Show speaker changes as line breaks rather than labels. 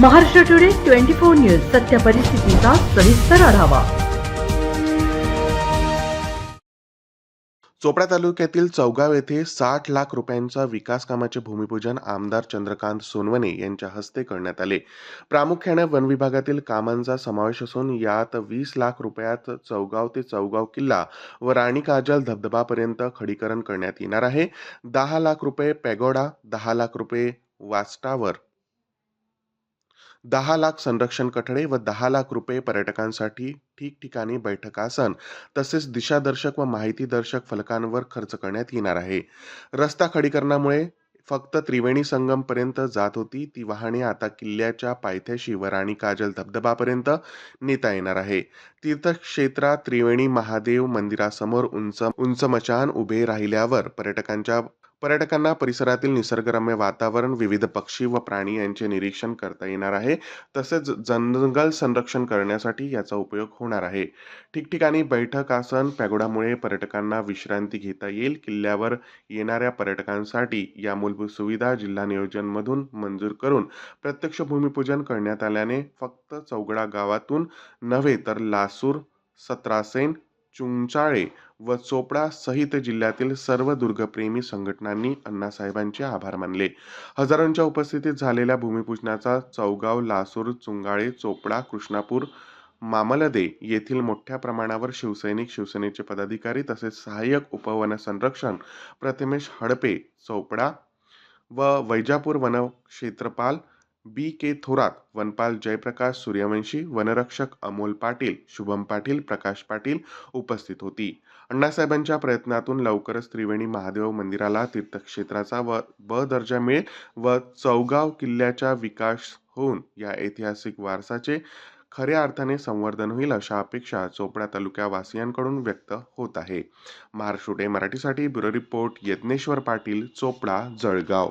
Maharashtra today twenty four news सत्य परिस्थितीचा सविस्तर आढावा.
चोपडा तालुक्यातील चौगाव येथे साठ लाख रुपयांचा विकास कामाचे भूमिपूजन आमदार चंद्रकांत सोनवणे यांच्या हस्ते करण्यात आले. प्रामुख्याने वन विभागातील कामांचा समावेश असून यात वीस लाख रुपयात चौगाव ते चौगाव किल्ला व राणी काजल धबधबापर्यंत खडीकरण करण्यात येणार आहे. दहा लाख रुपये पॅगोडा दहा लाख रुपये वास्टावर दहा लाख संरक्षण कठडे व दहा लाख रुपये पर्यटकांसाठी ठिकठिकाणी बैठकासन तसेच दिशादर्शक व माहितीदर्शक फलकांवर खर्च करण्यात येणार आहे. रस्ता खडीकरणामुळे फक्त त्रिवेणी संगमपर्यंत जात होती ती वाहने आता किल्ल्याच्या पायथ्याशी व राणी काजल धबधबापर्यंत नेता येणार आहे. तीर्थक्षेत्रात त्रिवेणी महादेव मंदिरासमोर उंच उंच मचान उभे राहिल्यावर पर्यटकांच्या पर्यटकांना परिसरातील निसर्गरम्य वातावरण विविध पक्षी व प्राणी यांचे निरीक्षण करता येणार आहे. तसेच जंगल संरक्षण करण्यासाठी याचा उपयोग होणार आहे. ठिकठिकाणी बैठक आसन पॅगोडामुळे पर्यटकांना विश्रांती घेता येईल. किल्ल्यावर येणाऱ्या पर्यटकांसाठी या मूलभूत सुविधा जिल्हा नियोजनमधून मंजूर करून प्रत्यक्ष भूमिपूजन करण्यात आल्याने फक्त चौगडा गावातून नव्हे तर लासूर सत्रासेन चुंचाळे व चोपडा सहित जिल्ह्यातील सर्व दुर्गप्रेमी संघटनांनी अण्णासाहेबांचे आभार मानले. हजारोंच्या उपस्थितीत झालेल्या भूमिपूजनाचा चौगाव लासूर चुंगाळे चोपडा कृष्णापूर मामलदे येथील मोठ्या प्रमाणावर शिवसैनिक शिवसेनेचे पदाधिकारी तसेच सहाय्यक उपवन संरक्षण प्रथमेश हडपे चोपडा व वैजापूर वनक्षेत्रपाल बी के थोरात वनपाल जयप्रकाश सूर्यवंशी वनरक्षक अमोल पाटील शुभम पाटील प्रकाश पाटील उपस्थित होती. अण्णासाहेबांच्या प्रयत्नातून लवकरच त्रिवेणी महादेव मंदिराला तीर्थक्षेत्राचा व ब दर्जा मिळेल व चौगाव किल्ल्याचा विकास होऊन या ऐतिहासिक वारसाचे खऱ्या अर्थाने संवर्धन होईल अशा अपेक्षा चोपडा तालुक्यावासियांकडून व्यक्त होत आहे. महाराष्ट्र डे मराठीसाठी ब्युरो रिपोर्ट यज्ञेश्वर पाटील चोपडा जळगाव.